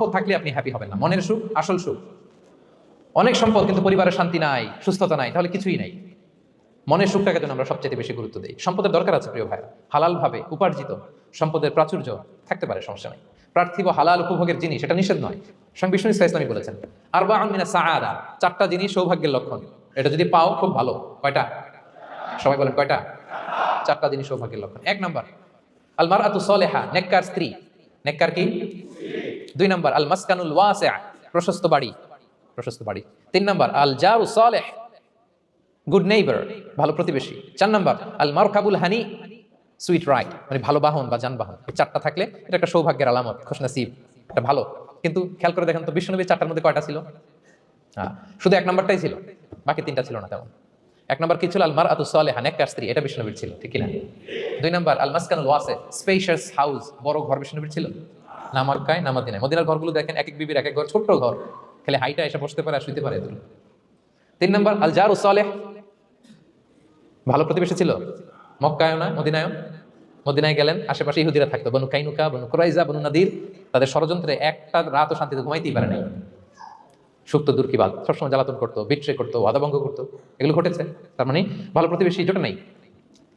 সম্পদ থাকলে আপনি হ্যাপি হবেন না। মনের সুখ, আসল সুখ। অনেক সম্পদ কিন্তু পরিবারের শান্তি নাই, সুস্থতা নাই, তাহলে কিছুই নাই। মনের সুখটাকে যেন আমরা সবচেয়ে বেশি গুরুত্ব দিই। সম্পদের দরকার আছে, প্রিয় ভাই হালালভাবে উপার্জিত সম্পদের প্রাচুর্য থাকতে পারে, সমস্যা নেই। পার্থিব হালাল উপভোগের জিনিস, এটা নিষেধ নয়। স্বয়ং বিষ্ণু ইসলাম ইসলামী বলেছেন আর বা আমিনা সাহারা চারটা জিনিস সৌভাগ্যের লক্ষণ। এটা যদি পাও, খুব ভালো। কয়টা? সবাই বলেন, কয়টা? চারটা জিনিস সৌভাগ্যের লক্ষণ। এক নাম্বার আলমার আতু সলেহা নেককার স্ত্রী। নেককার কি? দুই নম্বর আল মাসকানুল ওয়াসিআ, প্রশস্ত বাড়ি প্রশস্ত বাড়ি। তিন নম্বর আল জারু সালেহ, গুড নেইবার, ভালো প্রতিবেশী। চার নম্বর আল মারকাবুল হানি, সুইট রাইট মানে ভালো বাহন বা যানবাহন। চারটা থাকলে এটা একটা সৌভাগ্যের আলামত, খোশনাসিব, এটা ভালো। কিন্তু খেয়াল করে দেখেন তো বিষ্ণুনবীর চারটার মধ্যে কয়টা ছিল? হ্যাঁ শুধু এক নম্বরটাই ছিল, বাকি তিনটা ছিল না তেমন। এক নম্বর কি ছিল? আলমার আতু সালেহা নেককার স্ত্রী, এটা বিষ্ণুবীর ছিল, ঠিক না দুই নম্বর আল মাসকানুল ওয়াসে স্পেশাস হাউস বড় ঘর বিষ্ণুবীর ছিল? না মক্কায় না মদিনায় মদিনার ঘরগুলো দেখেন, এক এক বিবির এক এক ঘর, ছোট্ট ঘর। খালি হাইটা এসে বসতে পারে আর পারে এগুলো তিন নম্বর আল জার সালেহ। ভালো প্রতিবেশী ছিল? মক্কায় না মদিনায় মদিনায় গেলেন, আশেপাশে ইহুদিরা থাকতো। বনু কাইনুকা, বনু কুরাইজা বনু নাদির। তাদের ষড়যন্ত্রে একটা রাতও শান্তিতে ঘুমাইতেই পারে নাই। সুপ্ত দূর কি বাদ? সবসময় জ্বালাতন করতো, বিট্রে করতো আদাভঙ্গ করতো। এগুলো ঘটেছে। তার মানে ভালো প্রতিবেশী, জোটে নাই।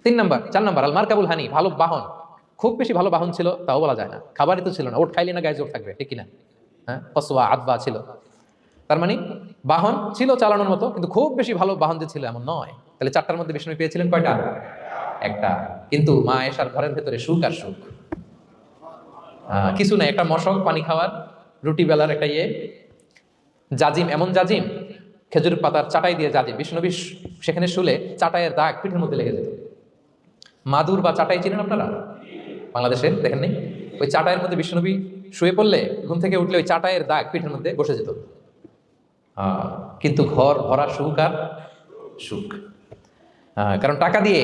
তিন নাম্বার, চার নাম্বার আলমার কাবুল হানি, ভালো বাহন। খুব বেশি ভালো বাহন ছিল, তাও বলা যায় না। খাবারই তো ছিল না। ওট খাইলে না গায়ে জোর থাকবে, ঠিক কিনা? হ্যাঁ? পসোয়া আদবা ছিল। তার মানে বাহন ছিল চালানোর মতো, কিন্তু খুব বেশি ভালো বাহন যে ছিল এমন নয়। তাহলে চারটার মধ্যে বিষ্ণু পেয়েছিলেন কয়টা? একটা। কিন্তু মা এসার ঘরের ভেতরে সুখ আর সুখ। কিছু নাই, একটা মশক, পানি খাওয়ার, রুটি বেলার একটা ইয়ে। জাজিম, এমন জাজিম, খেজুর পাতার চাটাই দিয়ে জাজিম। বিষ্ণুনবী সেখানে শুলে চাটাইয়ের দাগ পিঠের মধ্যে লেগে যেত। মাদুর বা চাটাই চিনেন আপনারা? বাংলাদেশে দেখেন নেই? ওই চাটাইয়ের মধ্যে বিষ্ণুনবী শুয়ে পড়লে ঘুম থেকে উঠলে ওই চাটাইয়ের দাগ পিঠের মধ্যে বসে যেত। কিন্তু ঘর ভরা সুখ আর সুখ। কারণ টাকা দিয়ে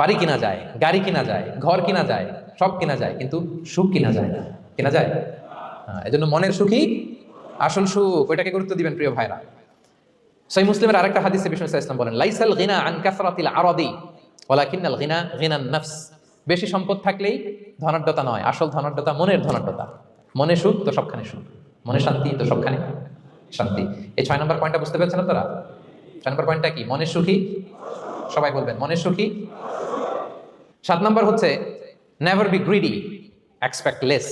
বাড়ি কিনা যায় গাড়ি কিনা যায় ঘর কিনা যায় সব কিনা যায় কিন্তু সুখ কিনা যায় না। কিনা যায়? হ্যাঁ, এজন্য মনের সুখী আসল সুখ। ওইটাকে গুরুত্ব দিবেন প্রিয় ভাইরা। সেই মুসলিমের আরেকটা হাদিসে বিষ্ণু ইসলাম বলেন লাইসাল গিনা আন কাসরাতিল আরাদি ওয়ালাকিন্নাল গিনা গিনান নফস। বেশি সম্পদ থাকলেই ধনাঢ্যতা নয়, আসল ধনাঢ্যতা মনের ধনাঢ্যতা। মনে সুখ তো সবখানে সুখ। মনে শান্তি তো সবখানে শান্তি। এই ছয় নম্বর পয়েন্টটা বুঝতে পেরেছেন আপনারা? ছয় নম্বর পয়েন্টটা কি? মনের সুখী? সবাই বলবেন মনের সুখী? সাত নম্বর হচ্ছে never be greedy expect less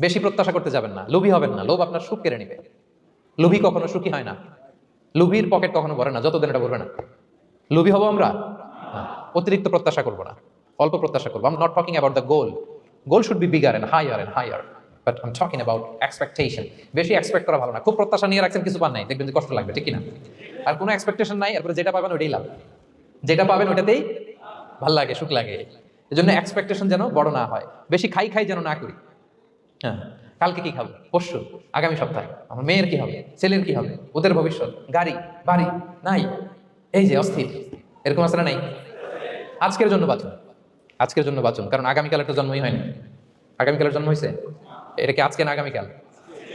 বেশি প্রত্যাশা করতে যাবেন না, লোভী হবেন না, লোভ আপনার সুখ কেড়ে নেবে। লোভী কখনো সুখী হয় না। লোভীর পকেট কখনো ভরে না, যতদিন এটা ভরবে না। লোভী হব আমরা। অতিরিক্ত প্রত্যাশা করব না। অল্প প্রত্যাশা করব। I'm not talking about the goal goal should be bigger and higher and higher but I'm talking about expectation বেশি এক্সপেক্ট করা ভালো না। খুব প্রত্যাশা নিয়ে রাখছেন কিছু পান নাই, দেখবেন যে কষ্ট লাগবে, ঠিক না আর কোনো এক্সপেকটেশন নাই, এরপরে যেটা পাবেন ওইটাই লাভ। যেটা পাবেন ওটাতেই ভালো লাগে, সুখ লাগে। এই জন্য এক্সপেকটেশন যেন বড় না হয়। বেশি খাই খাই যেন না করি। হ্যাঁ কালকে কি খাব? পরশু, আগামী সপ্তাহে। আমার মেয়ের কি হবে? ছেলের কি হবে? ওদের ভবিষ্যৎ? গাড়ি, বাড়ি, নাই? এই যে, অস্থির। এরকম আসলে নাই? আজকের জন্য বাঁচুন। আজকের জন্য বাঁচুন, কারণ আগামীকাল একটা জন্মই হয়নি। আগামীকালের জন্ম হয়েছে? এটা কি আজকে না আগামীকাল?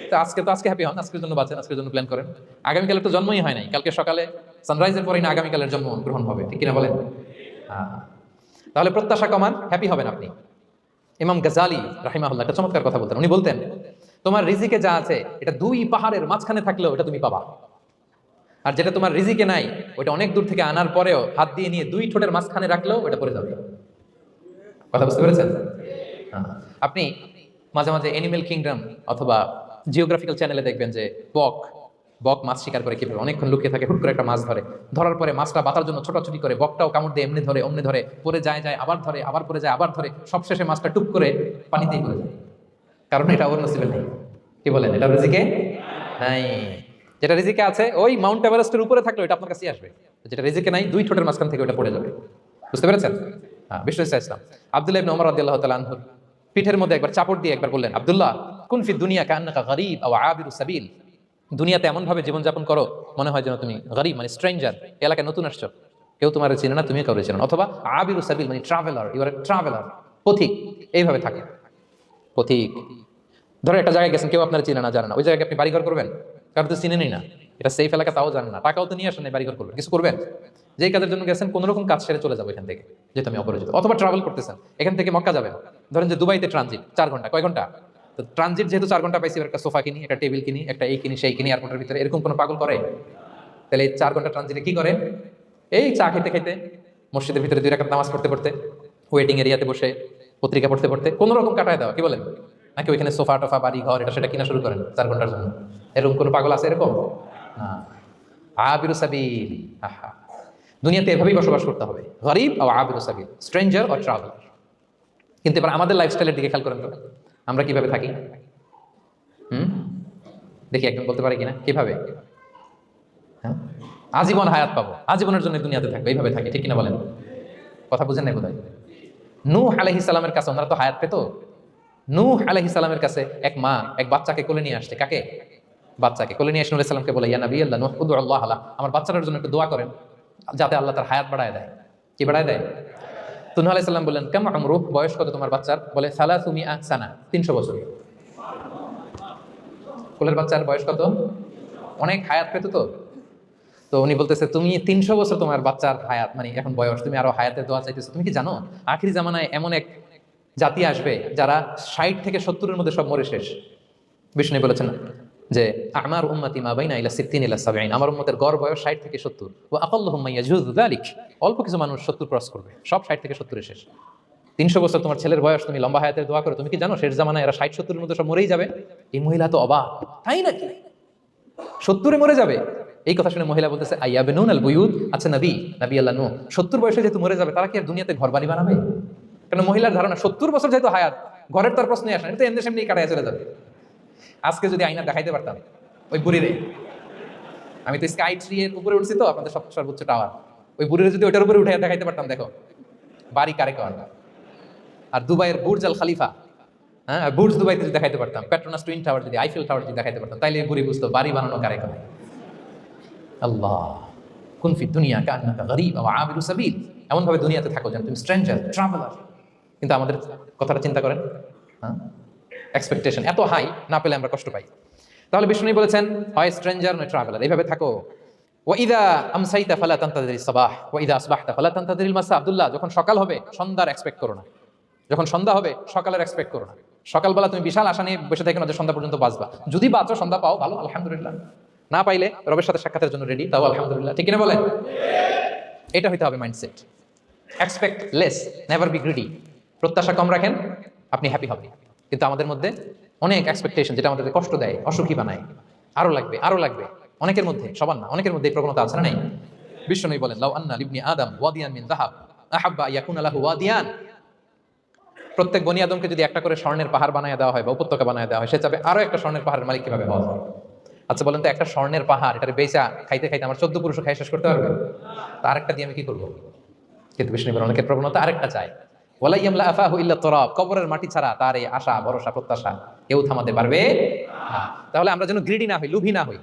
তো আজকে তো আজকে হ্যাপি হন, আজকের জন্য বাঁচেন, আজকের জন্য প্ল্যান করেন। আগামীকালের তো জন্মই হয় নাই, কালকে সকালে সানরাইজের পরেই না আগামীকালের জন্ম গ্রহণ হবে, ঠিক কিনা বলেন? হ্যাঁ। তাহলে প্রত্যাশা কমান হ্যাপি হবেন আপনি। ইমাম গাজালি রাহিমাহুল্লাহ, একটা চমৎকার কথা বলতেন। উনি বলতেন, তোমার রিজিকে যা আছে, এটা দুই পাহাড়ের মাঝখানে থাকলেও এটা তুমি পাবা। আর যেটা তোমার রিজিকে নাই, ওটা অনেক দূর থেকে আনার পরেও হাত দিয়ে নিয়ে দুই ঠোঁটের মাঝখানে রাখলেও এটা পড়ে যাবে। কথা বুঝতে পেরেছেন? হ্যাঁ। আপনি মাঝে মাঝে এনিমেল কিংডম অথবা জিওগ্রাফিক্যাল চ্যানেলে দেখবেন যে বক বক মাছ শিকার করে কীভাবে অনেকক্ষণ লুকিয়ে থাকে, হুট করে একটা মাছ ধরে। ধরার পরে মাছটা বাতার জন্য ছোটাছুটি করে, বকটাও কামড় দিয়ে এমনি ধরে, অমনি ধরে পরে যায় যায়, আবার ধরে, আবার পরে যায়, আবার ধরে, সবশেষে মাছটা টুক করে পানিতেই পড়ে যায়। কারণ এটা ওর নসিবে নেই। কি বলেন, এটা রিজিকে? নাই। যেটা রিজিকে আছে, ওই মাউন্ট এভারেস্টের উপরে থাকলে এটা আপনার কাছেই আসবে। যেটা রিজিকে নাই, দুই ঠোঁটের মাঝখান থেকে ওটা পড়ে যাবে। বুঝতে পেরেছেন? বিষ্ণু ইসা ইসলাম। আব্দুল্লাহ ইবনে ওমর রাদিয়াল্লাহু তাআলা আনহুর পিঠের মধ্যে একবার চাপড় দিয়ে একবার বললেন, আব্দুল্লাহ, কুন ফি দুনিয়া কান্নাকা গরিব আও আবিরু সাবিল? দুনিয়াতে এমন ভাবে জীবনযাপন করো, মনে হয় যেন তুমি গরিব মানে স্ট্রেঞ্জার এলাকায় নতুন আসছো। কেউ তোমার চিনে না তুমি কাউরে চিনো অথবা আবিরু সাবিল মানে ট্রাভেলার, ইউ আর ট্রাভেলার, পথিক, এইভাবে থাকে। পথিক। ধরো একটা জায়গায় গেছেন, কেউ আপনার চিনে না, জানে না। ওই জায়গায় আপনি বাড়িঘর করবেন? কারণ তো চিনে চিনেনই না। এটা সেফ এলাকা, তাও জানে না। টাকাও তো নিয়ে আসেন নাই, বাড়িঘর করবেন। কিছু করবেন? যেই কাজের জন্য গেছেন, কোনো রকম কাজ সেরে চলে যাব এখান থেকে, যেহেতু আমি অপরিচিত। অথবা ট্রাভেল করতেছেন, এখান থেকে মক্কা যাবেন। ধরেন যে দুবাইতে ট্রানজিট চার ঘণ্টা, কয় ঘণ্টা? তো ট্রানজিট যেহেতু চার ঘণ্টা পাইছি একটা সোফা কিনি, একটা টেবিল কিনি, একটা এই কিনি, সেই কিনি এয়ারপোর্টের ভিতরে, এরকম কোনো পাগল করে? তাহলে এই চার ঘণ্টা ট্রানজিটে কি করে এই চা খেতে খেতে, মসজিদের ভিতরে দুই রাখার নামাজ পড়তে পড়তে ওয়েটিং এরিয়াতে বসে, পত্রিকা পড়তে পড়তে, কোনো রকম কাটায় দেওয়া, কি বলেন? নাকি ওইখানে সোফা টোফা, বাড়ি ঘর, এটা সেটা কিনা শুরু করেন চার ঘণ্টার জন্য? এরকম কোনো পাগল আছে এরকম? না। আহা। দুনিয়াতে এভাবেই বসবাস করতে হবে। গরিব ও আবিরু সাবিল স্ট্রেঞ্জার ও ট্রাভেলার কিন্তু এবার আমাদের লাইফস্টাইলের দিকে খেয়াল করেন তো আমরা কীভাবে থাকি? হুম? দেখি একদম বলতে পারি কিনা, কীভাবে? হ্যাঁ? আজীবন হায়াত পাবো, আজীবনের জন্য দুনিয়াতে থাকবে, এইভাবে থাকি, ঠিক কিনা বলেন? কথা বুঝেন নাই বোধহয়? নূহ আলাইহিস সালামের কাছে, ওনারা তো হায়াত পেতো? নূহ আলাইহিস সালামের কাছে এক মা, এক বাচ্চাকে কোলে নিয়ে আসছে, কাকে? বাচ্চাকে কোলে নিয়ে এসে সালামকে বলে, ইয়া নবী আল্লাহ, নূহ আল্লাহ আমার বাচ্চাটার জন্য একটু দোয়া করেন। যাতে আল্লাহ তার হায়াত বাড়ায় দেয়। কি বাড়ায় দেয়? তো আলাইহিস বললেন, কেমন আমরুহ বয়স কত তোমার বাচ্চার? বলে সালা তুমি সানা, তিনশো বছর কোলের বাচ্চার বয়স কত? অনেক হায়াত পেতো তো? তো উনি বলতেছে, তুমি তিনশো বছর তোমার বাচ্চার হায়াত মানে এখন বয়স, তুমি আরও হায়াতের দোয়া চাইতেছো। তুমি কি জানো? আখিরি জামানায় এমন এক জাতি আসবে যারা ষাট থেকে সত্তরের মধ্যে সব মরে শেষ। বিষ্ণু বলেছেন যে আমার উম্মতি মা বাইনা ইলা সিদ্দিন ইলা সাবাইন আমার উম্মতের গড় বয়স ষাট থেকে সত্তর। ও আকাল্লাহুম ইয়াজুযু যালিক। অল্প কিছু মানুষ সত্তর ক্রস করবে। সব ষাট থেকে সত্তরে শেষ। তিনশো বছর তোমার ছেলের বয়স, তুমি লম্বা হায়াতের দোয়া করো। তুমি কি জানো, শেষ জামানায় এরা ষাট সত্তরের মধ্যে সব মরেই যাবে? এই মহিলা তো অবাক। তাই নাকি? সত্তরে মরে যাবে। এই কথা শুনে মহিলা বলতেছে আইয়া বেনুন আল বুয়ুদ আচ্ছা নবী নবী আল্লাহ নু সত্তর বয়সে যেহেতু মরে যাবে, তারা কি আর দুনিয়াতে ঘর বাড়ি বানাবে? কেন মহিলার ধারণা, সত্তর বছর যেহেতু হায়াত, ঘরের তার প্রশ্নই আসে এটা এমনি সেমনি কাটায় চলে যাবে। আজকে যদি আইনা দেখাইতে পারতাম, ওই বুড়িরে। আমি তো স্কাই ট্রি এর উপরে উঠছি তো, আপনাদের সব সর্বোচ্চ টাওয়ার ওই বুড়িরে যদি ওইটার উপরে উঠে দেখাইতে পারতাম, দেখো, বাড়ি কারে কার আর দুবাইয়ের বুর্জ আল খালিফা হ্যাঁ বুর্জ দুবাইতে যদি দেখাইতে পারতাম পেট্রোনাস টুইন টাওয়ার যদি আইফেল টাওয়ার যদি দেখাইতে পারতাম, তাইলে বুড়ি বুঝতো, বাড়ি বানানো কারে কারে? আল্লাহ, কুন ফি দুনিয়া কান্নাকা গরিব ও আবিরু সাবিল। এমন ভাবে দুনিয়াতে থাকো যেন তুমি স্ট্রেঞ্জার ট্রাভেলার কিন্তু আমাদের কথাটা চিন্তা করেন হ্যাঁ? এক্সপেকটেশন এত হাই না পেলে আমরা কষ্ট পাই। তাহলে বিষ্ণু বলেছেন, হয় স্ট্রেঞ্জার নয় ট্রাভেলার এইভাবে থাকো। ওয়াইদা আমসাইতা ফালা তান্তাদির সাবাহ ওয়াইদা আসবাহতা ফালা তান্তাদির মাসা। আব্দুল্লাহ, যখন সকাল হবে, সন্ধ্যার এক্সপেক্ট করো না। যখন সন্ধ্যা হবে, সকালের এক্সপেক্ট করো না। সকালবেলা তুমি বিশাল আশা নিয়ে বসে থাকো না যে সন্ধ্যা পর্যন্ত বাঁচবা যদি বাঁচো, সন্ধ্যা পাও, ভালো, আলহামদুলিল্লাহ। না পাইলে রবের সাথে সাক্ষাতের জন্য রেডি তাও আলহামদুলিল্লাহ। ঠিক কিনা বলেন? এটা হইতে হবে mindset expect less never be greedy প্রত্যাশা কম রাখেন, আপনি হ্যাপি হবেন। কিন্তু আমাদের মধ্যে অনেক এক্সপেকটেশন যেটা আমাদের কষ্ট দেয় অসুখী বানায়। আরও লাগবে আরও লাগবে। অনেকের মধ্যে, সবার না, অনেকের মধ্যে এই প্রবণতা আছে না নেই? বিশ্বনবী বলেন, লাউ আন্না লিবনি আদম ওয়াদিয়ান মিন যাহাব, আহাব্বা ইয়াকুন লাহু ওয়াদিয়ান। প্রত্যেক বনি আদমকে যদি একটা করে স্বর্ণের পাহাড় বানায় দেওয়া হয় বা উপত্যকা বানায় দেওয়া হয়, সে চাবে আরও একটা স্বর্ণের পাহাড়ের মালিক কীভাবে হওয়া যায়? আচ্ছা বলেন তো, একটা স্বর্ণের পাহাড়, এটার বেচা খাইতে খাইতে আমার চোদ্দ পুরুষ খাই শেষ করতে পারবে? তা আরেকটা দিয়ে আমি কি করব? কিন্তু বিষ্ণু বলেন অনেকের প্রবণতা আরেকটা চাই ওয়ালাই ইয়ামলা আফাহু ইল্লা তরাব, কবরের মাটি ছাড়া তার এই আশা, ভরসা, প্রত্যাশা কেউ থামাতে পারবে তাহলে আমরা যেন গ্রিডি না হই, লুভি না হই।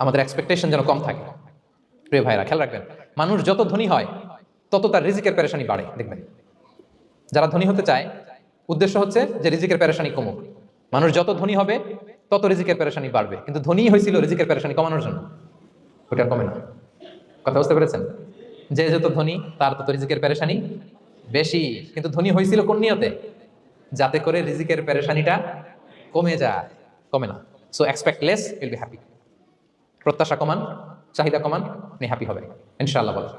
আমাদের এক্সপেকটেশন যেন কম থাকে। প্রিয় ভাইরা, খেয়াল রাখবেন, মানুষ যত ধনী হয়, তত তার রিজিকের পেরেশানি বাড়ে, দেখবেন। যারা ধনী হতে চায়, উদ্দেশ্য হচ্ছে যে রিজিকের পেরেশানি কমুক। মানুষ যত ধনী হবে, তত রিজিকের পেরেশানি বাড়বে। কিন্তু ধনী হয়েছিল রিজিকের পেরেশানি কমানোর জন্য। ওটা কমে না। কথা বুঝতে পেরেছেন? যে যত ধনী, তার তত রিজিকের পেরেশানি বেশি, কিন্তু ধনী হয়েছিল কোন নিয়তে? যাতে করে রিজিকের পেরেশানিটা কমে যায়। কমে না। So expect less will be happy প্রত্যাশা কমান, চাহিদা কমান হ্যাপি হবে ইনশাল্লাহ বলেন।